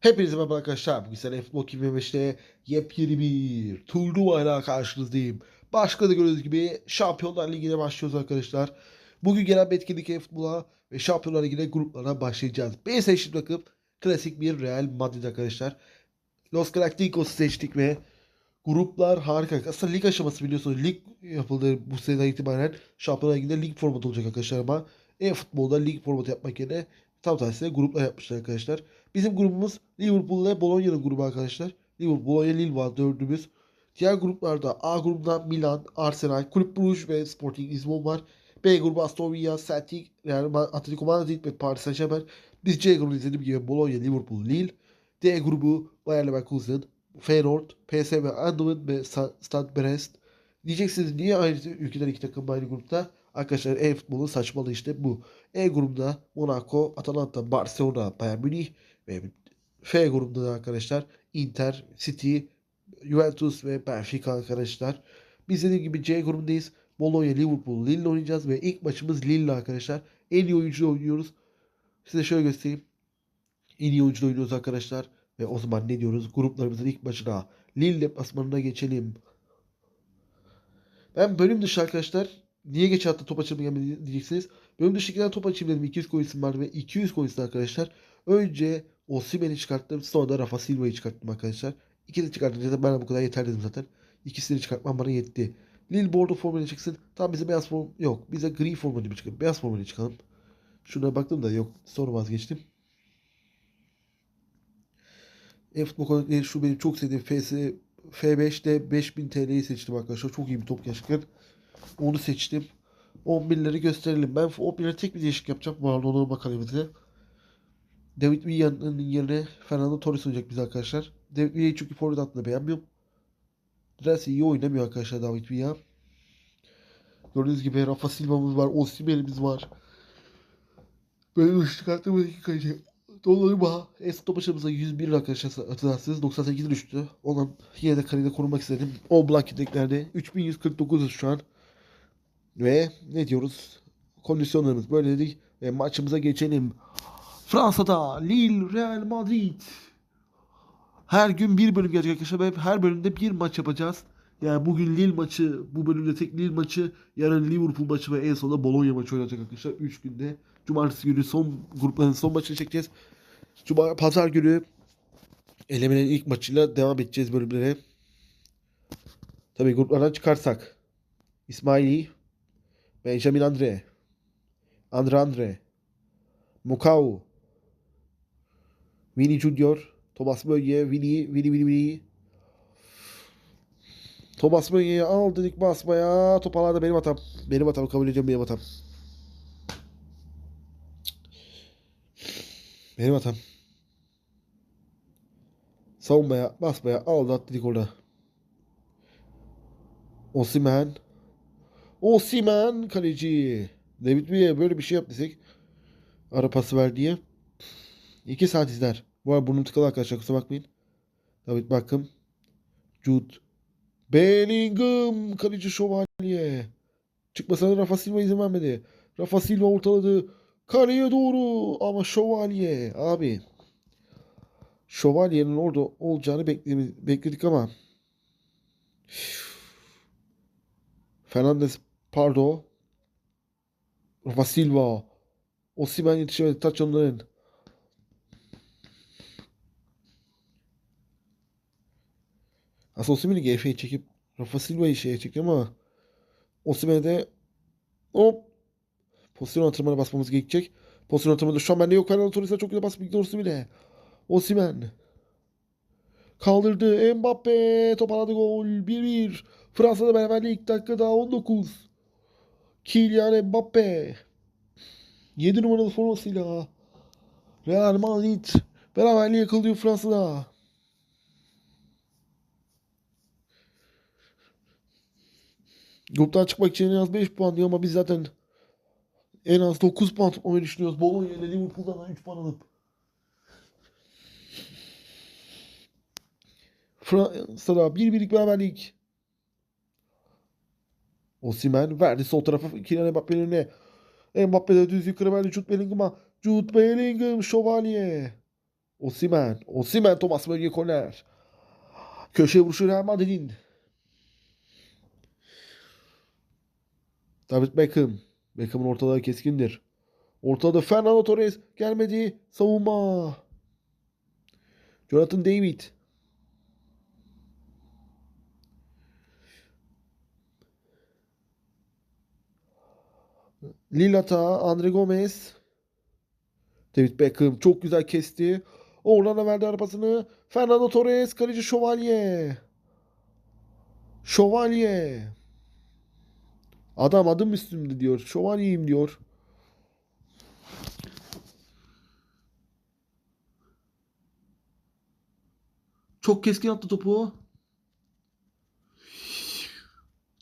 Hepinize merhaba arkadaşlar. Bugün sene Futbol 2025'te yepyeni bir turnuvayla karşınızdayım. Başka da gördüğünüz gibi Şampiyonlar Ligi'ne başlıyoruz arkadaşlar. Bugün gelen bir etkinlik futbola ve Şampiyonlar Ligi'ne gruplara başlayacağız. Ben seçtiğim takım klasik bir Real Madrid arkadaşlar. Los Galacticos'u seçtik ve gruplar harika. Aslında lig aşaması biliyorsunuz. Lig yapıldı bu seneden itibaren. Şampiyonlar Ligi'nde lig formatı olacak arkadaşlar ama e-futbolda lig formatı yapmak yerine tam tersine gruplar yapmışlar arkadaşlar. Bizim grubumuz Liverpool ile Bologna'nın grubu arkadaşlar. Liverpool, Bologna, Lille var dördümüz. Diğer gruplarda A grubunda Milan, Arsenal, Kulüp Brugge ve Sporting Lisbon var. B grubu Aston Villa, Celtic, Real Atletico Madrid ve Paris Saint Germain. Biz C grubunu izlediğim gibi Bologna, Liverpool, Lille. D grubu Bayer Leverkusen, Feyenoord, PSV Eindhoven ve Stade Brest. Diyeceksiniz niye aynı ülkeden iki takım aynı grupta? Arkadaşlar e-futbolun saçmalığı işte bu. E grubunda Monaco, Atalanta, Barcelona, Bayern Münih ve F grubunda da arkadaşlar Inter, City, Juventus ve Benfica arkadaşlar. Biz dediğim gibi C grubundayız. Bologna, Liverpool, Lille oynayacağız ve ilk maçımız Lille arkadaşlar. En iyi oyuncuyla oynuyoruz. Size şöyle göstereyim. En iyi oyuncuyla oynuyoruz arkadaşlar. Ve o zaman ne diyoruz? Gruplarımızın ilk maçına Lille deplasmanına geçelim. Ben bölüm dışı arkadaşlar niye geç hatta top açılımı gelmedi diyeceksiniz. Bölüm dışı giden top açayım dedim 200 coins'im var ve 200 coins'im arkadaşlar. Önce Osimhen'i çıkarttım sonra da Rafa Silva'yı çıkarttım arkadaşlar. İkisini çıkartınca da ben bu kadar yeter dedim zaten. İkisini çıkartmam bana yetti. Lille bordo formuyla çıksın. Tam bize beyaz form yok. Bize gri formuyla çıkalım. Beyaz formuyla çıkalım. Şuna baktım da yok. Sonra vazgeçtim. E-futbol konukları şu benim çok sevdiğim FS F5'te 5000 TL'yi seçtim arkadaşlar. Çok iyi bir top gerçekten. Onu seçtim. 11'leri gösterelim. Ben 11'lere tek bir değişik yapacağım. Bu arada ona bakalım bize. David Villa'nın yerine Fernando Torres oynayacak biz arkadaşlar. David Villa'yı çünkü forvet hattında beğenmiyorum. Nedense iyi oynamıyor arkadaşlar David Villa. Gördüğünüz gibi Rafa Silva'mız var. Osimhen'imiz var. Böyle ışık çıkarttığımız iki kaleci. Dolayıma Esto başımıza 101 arkadaşlar hatırlarsınız 98 düştü. Olan yine de kalede korumak istedim. O Black yedeklerde 3149'uz şu an. Ve ne diyoruz? Kondisyonlarımız böyle dedik. Ve maçımıza geçelim. Fransa'da Lille, Real Madrid. Her gün bir bölüm gelecek arkadaşlar. Ve her bölümde bir maç yapacağız. Yani bugün Lille maçı, bu bölümde tek Lille maçı, yarın Liverpool maçı ve en sonunda Bologna maçı oynayacak arkadaşlar. 3 günde. Cumartesi günü son grupların son maçını çekeceğiz. Cuma, pazar günü elemelerin ilk maçıyla devam edeceğiz bölümlere. Tabii gruplardan çıkarsak. İsmaili, Benjamin Andre, Andre Andre, Mukau, Vini Junior, Thomas Mönye, Vini, Vini, Vini, Vini. Thomas Mönye'yi al dedik basmaya. Toparlarda benim hatam. Benim hatam kabul edeceğim benim hatam. Benim hatam. Savunmaya, basmaya aldat dedik orada. Osimhen. Osimhen kaleci. David Villa böyle bir şey yap desek. Ara pası ver diye. İki saat izler. Bu arada burnum tıkalı arkadaşlar kusura bakmayın. David Beckham. Jude. Bellingham. Kaleci şövalye. Çıkmasına Rafa Silva izin vermedi. Rafa Silva ortaladı. Kaleye doğru ama şövalye abi. Şövalyenin orada olacağını bekledik, ama Fernandez Pardo Rafa Silva Osimhen yetişemedi taç onların. Aslında Osimhen'i GF'ye çekip Rafa Silva'yı şeye çekti ama Osimhen'e de hop pozisyon antrenmana basmamız gerekecek. Pozisyon antrenmanında şu an bende yok. Fernando Torres'e çok güzel bas. Victor Osimhen'e. Osimhen. Kaldırdı. Mbappe. Toparladı gol. 1-1. Fransa'da beraberlik dakikada 19. Kylian Mbappe. 7 numaralı formasıyla. Real Madrid. Beraberliği yakalıyor Fransa'da. Gruptan çıkmak için en az 5 puan diyor ama biz zaten en az 9 puan toplamayı düşünüyoruz. Bologna ile Liverpool'dan da 3 puan alıp. Fransa'da 1-1'lik beraberlik. Osimhen verdi sol tarafa Kylian Mbappe'nin önüne. Mbappe de düz yukarı verdi Jude Bellingham'a. Jude Bellingham şövalye. Osimhen. Osimhen Thomas Müller korner. Köşe vuruşu Real Madrid'in. David Beckham. Beckham'ın ortalığı keskindir. Ortada Fernando Torres gelmedi. Savunma. Jonathan David. Lilata, Andre Gomez. David Beckham çok güzel kesti. Oradan verdi arabasını. Fernando Torres, kaleci Şövalye. Şövalye. Adam adım üstümde diyor. Şövalyeyim diyor. Çok keskin attı topu.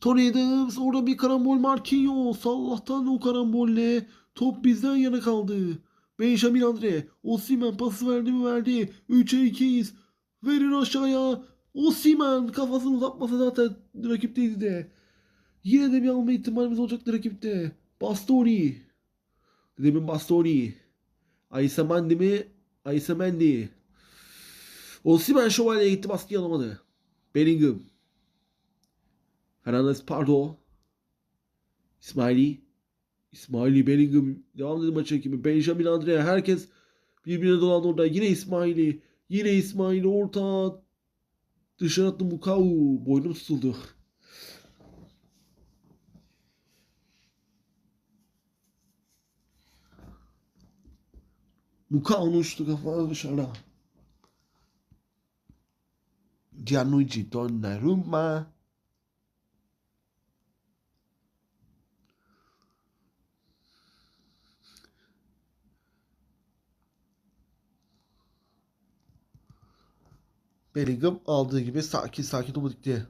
Tony Adams orada bir karambol Marquinhos. Allah'tan o karambolle top bizden yana kaldı. Benjamin Andre. Osimhen pası verdi mi verdi. 3'e 2'yiz. Verin aşağıya. Osimhen kafasını uzatmasa zaten rakipteydi de. Yine de bir alma ihtimalimiz olacaktı rakipte. Bastoni. Demin Bastoni. Aysa Mandi mi? Aysa Mendi. Osimhen şövalyeye gitti baskıyı alamadı. Bellingham. Hernandez Pardo. İsmaili. İsmaili Bellingham. Devam dedi maç ekibi. Benjamin Andre. Herkes birbirine dolandı orada. Yine İsmaili. Yine İsmaili orta. Dışarı attı Mukau. Boynum tutuldu. Mukau'nun uçtu kafağı dışarıda. Gianluigi Donnarumma. Bellingham aldığı gibi sakin sakin topu dikti.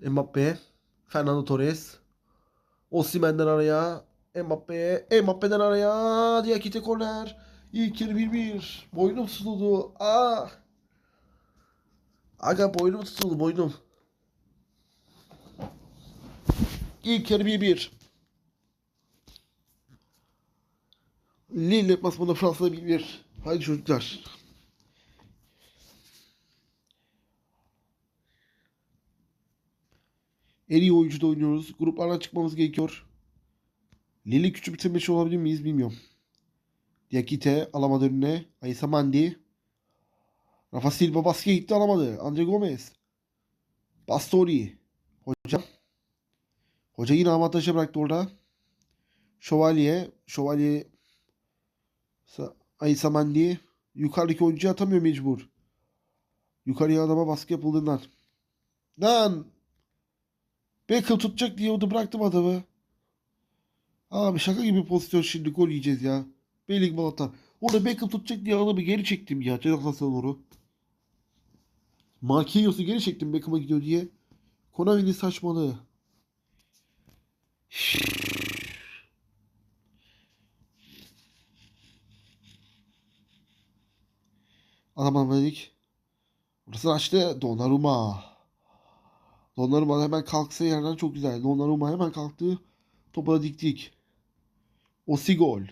Mbappe, Fernando Torres, Osimhen'den araya, Mbappe, Mbappe'den araya, Diakite korner. İlk yarı 1-1. Boynum tutuldu. Ah! Aga boynum tutuldu boynum. İlk yarı 1-1. Lille deplasmanında Fransa'da 1-1. Haydi çocuklar. En iyi oyuncuda oynuyoruz. Gruplardan çıkmamız gerekiyor. Lille küçük bitirmiş olabilir miyiz bilmiyorum. Diakite alamadı önüne. Aysa Mandi. Rafa Silva baskıya gitti alamadı. Andre Gomez. Bastoni. Hocam. Hoca yine avantaja bıraktı orada. Şövalye. Şövalye. Sa- Aysa Mandi. Yukarıdaki oyuncuyu atamıyor mecbur. Yukarıya adama baskı yapıldığından. Lan. Beckham tutacak diye orada bıraktım adamı. Abi şaka gibi pozisyon şimdi gol yiyeceğiz ya. Bellingham hata. Orada Beckham tutacak diye adamı geri çektim ya. Ceza sahasına doğru. Marquinhos'u geri çektim Beckham'a gidiyor diye. Konavi'nin saçmalığı. Adam dedik. Burası açtı. Donnarumma. Donnarumma hemen kalksa yerden çok güzel. Donnarumma hemen kalktı. Topa diktik. Osigol.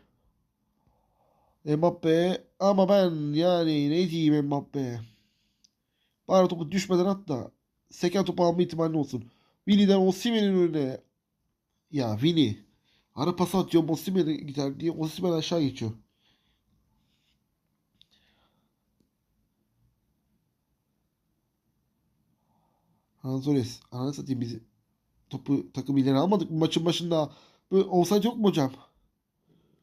Mbappe ama ben yani ne diyeyim Mbappe. Bari topu düşmeden at da seken topu alma ihtimali olsun. Vini'den Osimhen'in önüne. Ya Vini. Ara pas atıyor Osimhen'e gider diye Osimhen aşağı geçiyor. Hanzores. Ananı satayım bizi. Topu takım ileri almadık mı maçın başında? Böyle offside yok mu hocam?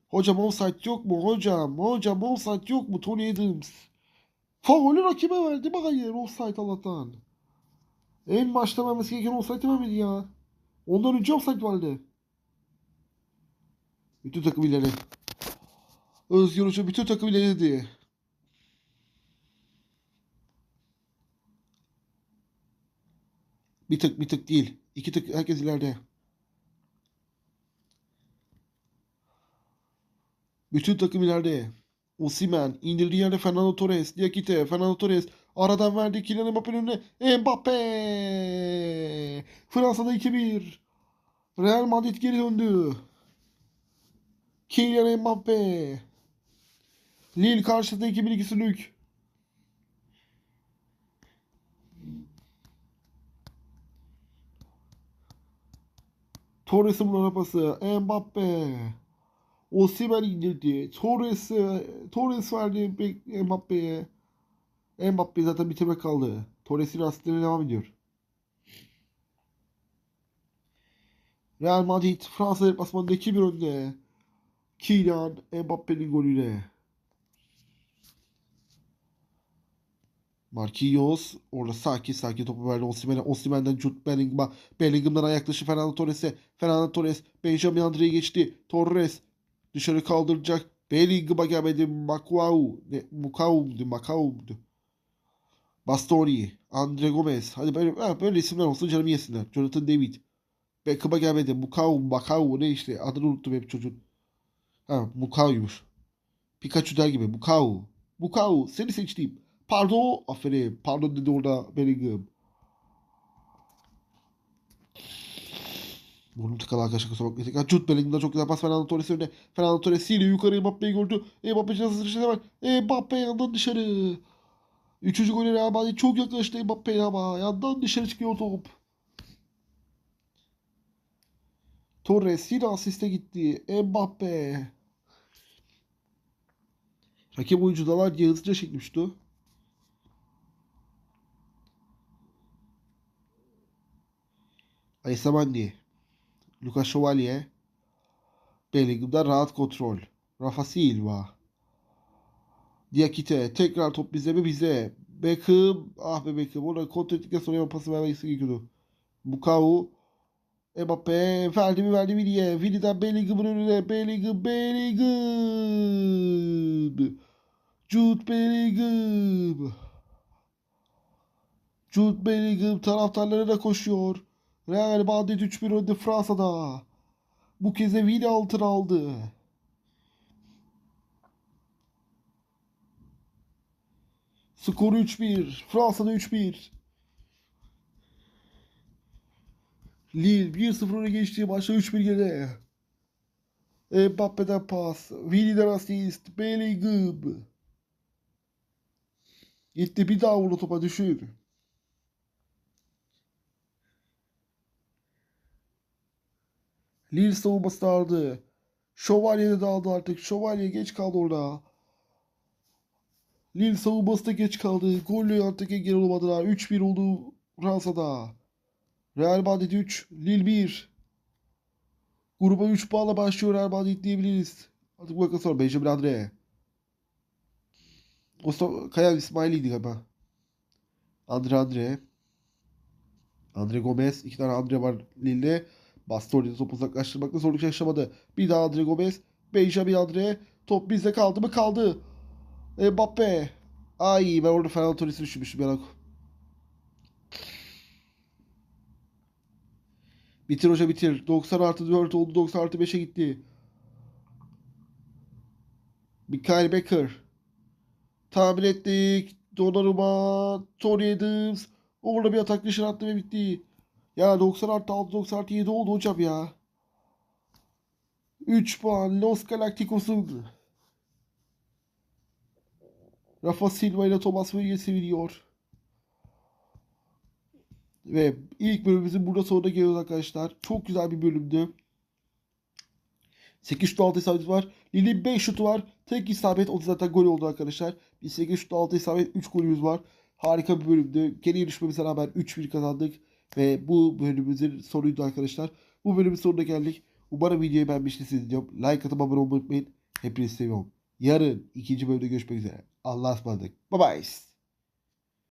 Hocam offside yok mu hocam? Hocam offside yok mu Tony Adams? Faulü rakibe verdi mi? Hayır offside Allah'tan. En başta vermesi gereken offside vermedi ya. Ondan önce offside vardı. Bütün takım ileri. Özgür Hoca bütün takım ileri dedi. Bir tık bir tık değil. İki tık herkes ileride. Bütün takım ileride. Osimhen indirdiği yerde Fernando Torres, Diakite, Fernando Torres aradan verdi Kylian Mbappe'nin önüne Mbappe. Fransa'da 2-1. Real Madrid geri döndü. Kylian Mbappe. Lille karşısında 2002 Lük. Torres'in arabası. Mbappe. Osimhen indirdi. Torres, Torres verdi Mbappe'ye. Mbappe zaten bitirme kaldı. Torres'in asistlerine devam ediyor. Real Madrid Fransa deplasmanında 2-1 önde. Kylian Mbappe'nin golüyle. Marquinhos orada sakin sakin topu verdi Osimhen'e. Osimhen'den Jude Bellingham'a. Bellingham'dan ayak dışı Fernando Torres'e. Fernando Torres Benjamin Andre'yi geçti. Torres dışarı kaldıracak. Bellingham'a gelmedi. Makuau. Ne? Mukau'du. Makau'du. Bastoni. Andre Gomez. Hadi böyle, ha, böyle isimler olsun canımı yesinler. Jonathan David. Beckham'a gelmedi. Mukau, Makau ne işte. Adını unuttum hep çocuğun. Ha Mukau'ymuş. Pikachu der gibi. Mukau. Mukau seni seçtim. Pardon. Aferin. Pardon dedi orada Bellingham. Burnum tıkalı arkadaşlar kusura bakmayın. Tekrar Jude Bellingham'dan çok güzel pas Fernando Torres önüne. Fernando Torres ile yukarı Mbappe'yi gördü. Mbappe nasıl dışarı hemen. Mbappe yandan dışarı. Üçüncü golü Real Madrid çok yaklaştı Mbappe'ye ama yandan dışarı çıkıyor top. Torres yine asiste gitti. Mbappe. Rakip oyuncular diye hızlıca çekmişti. Aysamandi. Lucas Şövalye. Bellingham'da rahat kontrol. Rafa Silva. Diakite. Tekrar top bize mi bize. Beckham. Ah be Beckham. Orada kontrol ettikten sonra hemen pası vermesi gerekiyordu. Bukau. Mbappe verdi mi verdi mi diye. Vini'den Bellingham'ın önüne. Bellingham, Bellingham. Jude Bellingham. Jude Bellingham taraftarlarına koşuyor. Real Madrid 3-1 önde Fransa'da. Bu kez de Vini altına aldı. Skoru 3-1. Fransa'da 3-1. Lille 1-0 öne geçtiği maçta 3-1 geride. Mbappe'den pas. Vini'den asist. Bellingham. Gitti bir daha vurdu topa düşür. Lille savunması dağıldı. Şövalye de dağıldı artık. Şövalye geç kaldı orada. Lille savunması da geç kaldı. Golle artık engel olamadılar. 3-1 oldu Fransa'da. Real Madrid 3, Lille 1. Gruba 3 puanla başlıyor Real Madrid diyebiliriz. Artık bakalım sonra Benjamin Andre. Mustafa Kaya İsmail'iydi galiba. Andre Andre. Andre Gomez. iki tane Andre var Lille'de. Bastoni'de topu uzaklaştırmakta zorluk yaşamadı. Bir daha Andre Gomez. Benjamin Andre. Top bizde kaldı mı? Kaldı. Mbappe. Ay ben orada Fernando Torres'i düşünmüştüm yalan. Bitir hoca bitir. 90 artı 4 oldu. 90 artı 5'e gitti. Mikael Becker. Tahmin ettik. Donnarumma. Tony Adams. Orada bir atak dışarı attı ve bitti. Ya 90 artı 6 90 artı 7 oldu hocam ya. 3 puan Los Galacticos'un. Rafa Silva ile Thomas Müller seviliyor. Ve ilk bölümümüzün burada sonuna geliyoruz arkadaşlar. Çok güzel bir bölümdü. 8 şut 6 isabet var. Lille'in 5 şutu var. Tek isabet o da zaten gol oldu arkadaşlar. Bir 8 şut 6 isabet 3 golümüz var. Harika bir bölümdü. Geri yarışmamıza rağmen 3-1 kazandık. Ve bu bölümümüzün sonuydu arkadaşlar. Bu bölümün sonuna geldik. Umarım videoyu beğenmişsiniz diyorum. Like atıp abone olmayı unutmayın. Hepinizi seviyorum. Yarın ikinci bölümde görüşmek üzere. Allah'a ısmarladık. Bye bye.